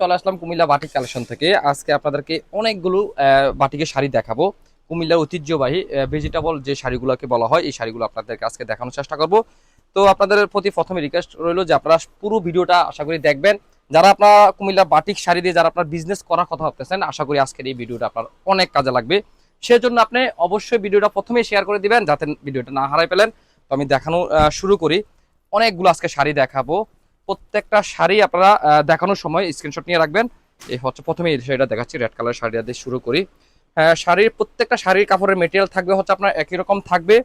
চলে আসলাম Comilla batik collection থেকে। আজকে আপনাদেরকে অনেকগুলো বাটিকের শাড়ি দেখাবো। কুমিল্লার ঐতিহ্যবাহী ভেজিটেবল যে শাড়িগুলোকে বলা হয়, এই শাড়িগুলো আপনাদেরকে আজকে দেখানোর চেষ্টা করব। তো আপনাদের প্রতি প্রথমে রিকোয়েস্ট রইল যে আপনারা পুরো ভিডিওটা আশা করি দেখবেন। যারা আপনার কুমিল্লা বাটিক শাড়ি দিয়ে যারা আপনার বিজনেস করার কথা ভাবতেছেন, আশা করি আজকের এই ভিডিওটা আপনার অনেক কাজে লাগবে। সেজন্য আপনি অবশ্যই ভিডিওটা প্রথমেই শেয়ার করে দিবেন, যাতে ভিডিওটা না হারাই পেলেন তো আমি দেখানো শুরু করি। অনেকগুলো আজকে শাড়ি দেখাবো। প্রত্যেকটা শাড়ি আপনারা দেখানোর সময় স্ক্রিনশট নিয়ে রাখবেন। এই হচ্ছে প্রথমে এই শাড়িটা দেখাচ্ছি রেড কালার শাড়িটা দিয়ে শুরু করি। আহ, শাড়ির প্রত্যেকটা শাড়ির কাপড়ের মেটেরিয়াল থাকবে হচ্ছে আপনার একই রকম থাকবে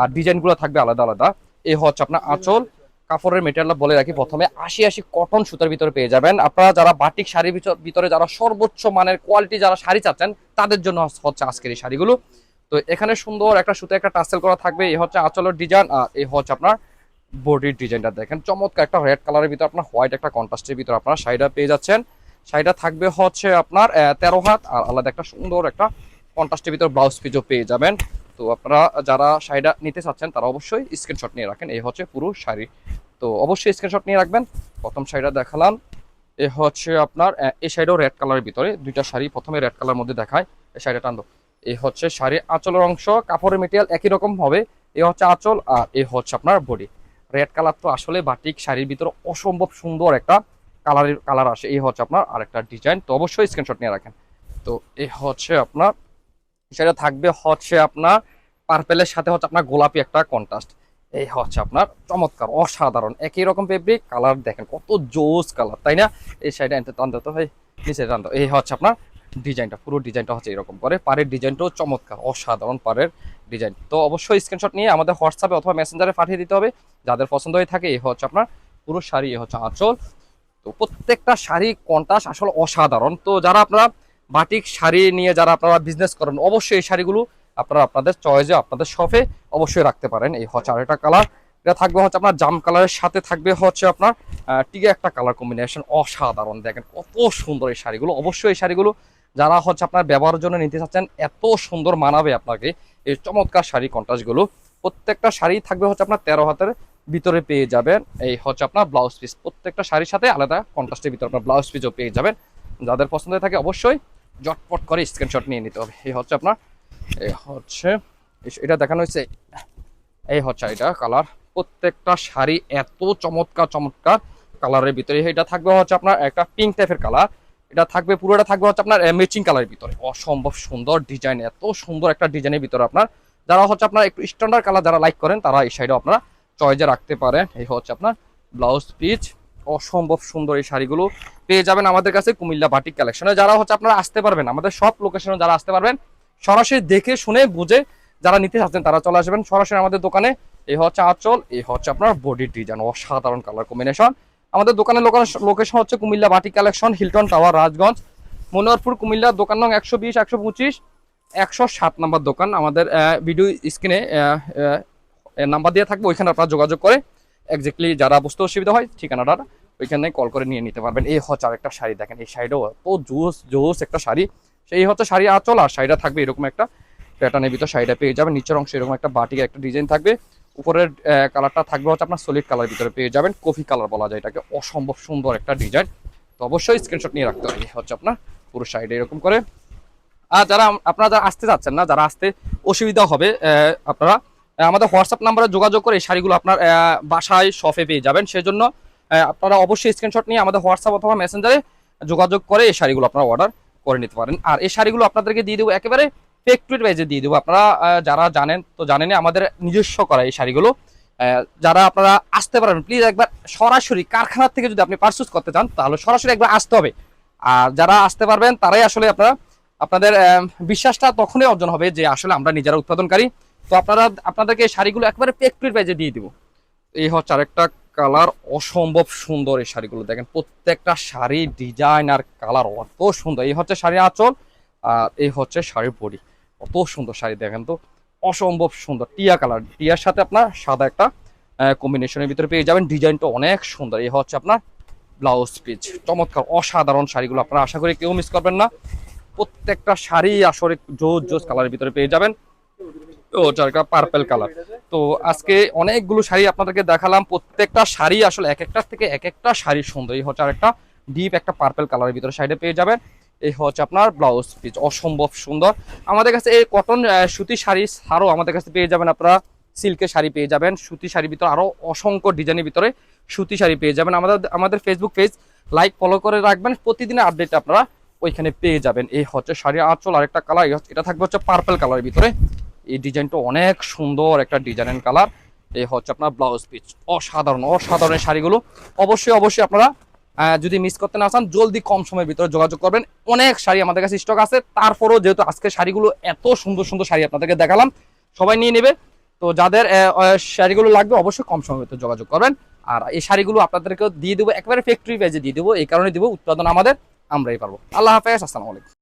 আর ডিজাইনগুলো থাকবে আলাদা আলাদা। এই হচ্ছে আপনার আঁচল। কাপড়ের মেটেরিয়াল বলে রাখি প্রথমে আশি আশি কটন সুতার ভিতরে পেয়ে যাবেন। আপনারা যারা বাটিক শাড়ির ভিতরে যারা সর্বোচ্চ মানের কোয়ালিটি যারা শাড়ি চাচ্ছেন তাদের জন্য হচ্ছে আজকের এই শাড়িগুলো। তো এখানে সুন্দর একটা সুতো একটা টাসেল করা থাকবে এই হচ্ছে আঁচলের ডিজাইন আর এই হচ্ছে আপনার বডির ডিজাইনটা দেখেন। চমৎকার একটা রেড কালারের ভিতর আপনার হোয়াইট একটা কন্ট্রাস্টের ভিতর আপনার শাড়িটা পেয়ে যাচ্ছেন। শাড়িটা থাকবে হচ্ছে আপনার তেরো হাত আর আলাদা একটা সুন্দর একটা কন্ট্রাস্টের ভিতরে ব্লাউজ পিসও পেয়ে যাবেন। তো আপনারা যারা শাড়িটা নিতে চাচ্ছেন, তারা অবশ্যই স্ক্রিনশট নিয়ে রাখেন। এই হচ্ছে পুরো শাড়ি। তো অবশ্যই স্ক্রিনশট নিয়ে রাখবেন। প্রথম শাড়িটা দেখালাম। এ হচ্ছে আপনার এই শাড়িও রেড কালারের ভিতরে। দুইটা শাড়ি প্রথমে রেড কালার মধ্যে দেখায়। এই শাড়িটা টানবো। এই হচ্ছে শাড়ি আঁচলের অংশ, কাপড়ের মেটেরিয়াল একই রকম হবে। এ হচ্ছে আঁচল আর এ হচ্ছে আপনার বডি রেড কালার তো আসলে বাটিক শাড়ির ভিতরে অসম্ভব সুন্দর একটা কালারের কালার আসে। এই হচ্ছে আপনার আরেকটা ডিজাইন তো অবশ্যই স্ক্রিনশট নিয়ে রাখেন। তো এই হচ্ছে আপনার সেটা থাকবে হচ্ছে আপনার পার্পেলের সাথে হচ্ছে আপনার গোলাপি একটা কন্ট্রাস্ট এই হচ্ছে আপনার চমৎকার, অসাধারণ। একই রকম ফেব্রিক কালার দেখেন কত জোস কালার তাই না? এই সাইডে টানতে তো ভাই এই হচ্ছে আপনার ডিজাইনটা, পুরো ডিজাইনটা হচ্ছে এরকম করে। পাড়ের ডিজাইনটাও চমৎকার, অসাধারণ পাড়ের ডিজাইন। তো অবশ্যই স্ক্রিনশট নিয়ে আমাদের হোয়াটসঅ্যাপে অথবা মেসেঞ্জারে পাঠিয়ে দিতে হবে। যাদের পছন্দ হয়ে থাকে, এ হচ্ছে আপনার পুরো শাড়ি, এ হচ্ছে আঁচল। তো প্রত্যেকটা শাড়ি কন্টাস আসলে অসাধারণ। তো যারা আপনারা বাটিক শাড়ি নিয়ে যারা আপনারা বিজনেস করেন, অবশ্যই এই শাড়িগুলো আপনারা আপনাদের চয়েসে আপনাদের শপে অবশ্যই রাখতে পারেন। এই হচ্ছে আরেকটা কালার এটা থাকবে হচ্ছে আপনার জাম কালারের সাথে থাকবে হচ্ছে আপনার টিকে একটা কালার কম্বিনেশন অসাধারণ। দেখেন কত সুন্দর এই শাড়িগুলো। অবশ্যই এই শাড়িগুলো যারা হচ্ছে আপনার ব্যবহারের জন্য নিতে চাচ্ছেন, এত সুন্দর মানাবে আপনাকে এই চমৎকার শাড়ি কন্ট্রাস্টগুলো। প্রত্যেকটা শাড়ি থাকবে হচ্ছে আপনার তেরো হাতের ভিতরে পেয়ে যাবেন। এই হচ্ছে আপনার ব্লাউজ পিস প্রত্যেকটা শাড়ির সাথে আলাদা কন্ট্রাস্টের ভিতরে আপনার ব্লাউজ পিসও পেয়ে যাবেন। যাদের পছন্দ থাকে অবশ্যই জটপট করে স্ক্রিনশট নিয়ে নিতে হবে। এই হচ্ছে আপনার, এই হচ্ছে এটা দেখানো হয়েছে। এই হচ্ছে এটা কালার প্রত্যেকটা শাড়ি এত চমৎকার চমৎকার কালারের ভিতরে এটা থাকবে হচ্ছে আপনার একটা পিঙ্ক টাইপের কালার এটা থাকবে, পুরোটা থাকবে হচ্ছে আপনার ম্যাচিং কালারের ভিতরে। অসম্ভব সুন্দর ডিজাইন এত সুন্দর একটা ডিজাইনের ভিতরে আপনার। যারা হচ্ছে আপনার একটু স্ট্যান্ডার্ড কালার যারা লাইক করেন, তারা এই সাইডে আপনারা চয়েজে রাখতে পারেন। এই হচ্ছে আপনার ব্লাউজ পিচ অসম্ভব সুন্দর এই শাড়িগুলো পেয়ে যাবেন আমাদের কাছে কুমিল্লা বাটিক কালেকশনে যারা হচ্ছে আপনারা আসতে পারবেন, আমাদের সব লোকেশনে যারা আসতে পারবেন, সরাসরি দেখে শুনে বুঝে যারা নিতে চাচ্ছেন, তারা চলে আসবেন সরাসরি আমাদের দোকানে। এই হচ্ছে আঁচল, এই হচ্ছে আপনার বডি ডিজাইন অসাধারণ কালার কম্বিনেশন আমাদের দোকানের লোকেশন হচ্ছে কুমিল্লা বাটি collection, Hilton tower, Rajganj. Monoharpur, Comilla দোকান নং একশো বিশ, একশো পঁচিশ, একশো সাত নাম্বার দোকান। আমাদের ভিডিও স্ক্রিনে নাম্বার দিয়ে থাকবে, ওইখানে আপনারা যোগাযোগ করে এক্স্যাক্টলি যারা বুঝতে অসুবিধা হয়, ঠিকানাটা ওইখানে কল করে নিয়ে নিতে পারবেন। এই হচ্ছে আর একটা শাড়ি, দেখেন এই শাড়িটাও এত জোস জোস একটা শাড়ি। সেই হচ্ছে শাড়ি আঁচল, আর শাড়িটা থাকবে এরকম একটা প্যাটার্নের ভিতর শাড়িটা পেয়ে যাবেন। নিচের অংশ এরকম একটা বাটিকে একটা ডিজাইন থাকবে। উপরের কালারটা থাকবে হচ্ছে আপনার সলিড কালার ভিতরে পেয়ে যাবেন। কফি কালার বলা যায় এটাকে। অসম্ভব সুন্দর একটা ডিজাইন তো অবশ্যই স্ক্রিনশট নিয়ে রাখতে হবে। হচ্ছে আপনার পুরো শাড়িটা এরকম করে। আর যারা আপনারা যারা আসতে যাচ্ছেন না, যারা আসতে অসুবিধা হবে আপনারা আমাদের হোয়াটসঅ্যাপ নাম্বারে যোগাযোগ করে এই শাড়িগুলো আপনার বাসায় শপে পেয়ে যাবেন। সেজন্য আপনারা অবশ্যই স্ক্রিনশট নিয়ে আমাদের হোয়াটসঅ্যাপ অথবা মেসেঞ্জারে যোগাযোগ করে এই শাড়িগুলো আপনারা অর্ডার করে নিতে পারেন। আর এই শাড়িগুলো আপনাদেরকে দিয়ে দেবো একেবারে ফ্যাক্টরি প্রাইজে দিয়ে দেবো। আপনারা যারা জানেন, তো জানেনই আমাদের নিজস্ব করা এই শাড়িগুলো। যারা আপনারা আসতে পারেন প্লিজ একবার সরাসরি কারখানার থেকে যদি আপনি পারচেস করতে চান, তাহলে সরাসরি একবার আসতে হবে। আর যারা আসতে পারবেন, তারাই আসলে আপনারা, আপনাদের বিশ্বাসটা তখনই অর্জন হবে যে আসলে আমরা নিজেরা উৎপাদনকারী। তো আপনারা, আপনাদেরকে এই শাড়িগুলো একবারে ফ্যাক্টরি প্রাইজে দিয়ে দিব। এই হচ্ছে আরেকটা কালার অসম্ভব সুন্দর এই শাড়িগুলো। দেখেন, প্রত্যেকটা শাড়ি ডিজাইন আর কালার অত সুন্দর। এই হচ্ছে শাড়ি আঁচল, আর এই হচ্ছে শাড়ির বডি। কত সুন্দর শাড়ি দেখেন তো। অসম্ভব সুন্দর। টিয়া কালার। টিয়ার সাথে আপনার সাদা একটা কম্বিনেশনের ভিতরে পেয়ে যাবেন। ডিজাইনটা অনেক সুন্দর। এই হচ্ছে আপনার ব্লাউজ পিচ চমৎকার, অসাধারণ শাড়িগুলো আপনারা আশা করি কেউ মিস করবেন না। প্রত্যেকটা শাড়ি আসলে জোজ জোজ কালারের ভিতরে পেয়ে যাবেন। পার্পেল কালার তো আজকে অনেকগুলো শাড়ি আপনাদেরকে দেখালাম। প্রত্যেকটা শাড়ি আসলে এক একটার থেকে এক একটা শাড়ি সুন্দর। এই হচ্ছে আর একটা ডিপ একটা পার্পেল কালারের ভিতরে শাড়িটা পেয়ে যাবেন। এই হচ্ছে আপনার ব্লাউজ পিস অসম্ভব সুন্দর। আমাদের কাছে এই কটন সুতি শাড়ি ছাড়াও আমাদের কাছে পেয়ে যাবেন আপনারা সিল্কের শাড়ি পেয়ে যাবেন। সুতি শাড়ির ভিতরে আরও অসংখ্য ডিজাইনের ভিতরে সুতি শাড়ি পেয়ে যাবেন। আমাদের আমাদের ফেসবুক পেজ লাইক ফলো করে রাখবেন। প্রতিদিনের আপডেট আপনারা ওইখানে পেয়ে যাবেন। এই হচ্ছে শাড়ি আঁচল, আরেকটা কালার এটা থাকবে হচ্ছে পার্পেল কালারের ভিতরে। এই ডিজাইনটা অনেক সুন্দর একটা ডিজাইনের কালার এই হচ্ছে আপনার ব্লাউজ পিস অসাধারণ অসাধারণ এই শাড়িগুলো। অবশ্যই অবশ্যই আপনারা যদি মিস করতে না চান, জলদি কম সময়ের ভিতরে যোগাযোগ করবেন। অনেক শাড়ি আমাদের কাছে স্টক আছে। তারপরেও যেহেতু আজকে শাড়িগুলো এত সুন্দর সুন্দর শাড়ি আপনাদেরকে দেখালাম, সবাই নিয়ে নেবে। তো যাদের শাড়িগুলো লাগবে, অবশ্যই কম সময়ের ভিতরে যোগাযোগ করবেন। আর এই শাড়িগুলো আপনাদেরকে দিয়ে দেবো, একবারে ফ্যাক্টরি পেজে দিয়ে দেবো। এই কারণে দিব, উৎপাদন আমাদের, আমরাই পারব। আল্লাহ হাফেজ, আসসালামু আলাইকুম।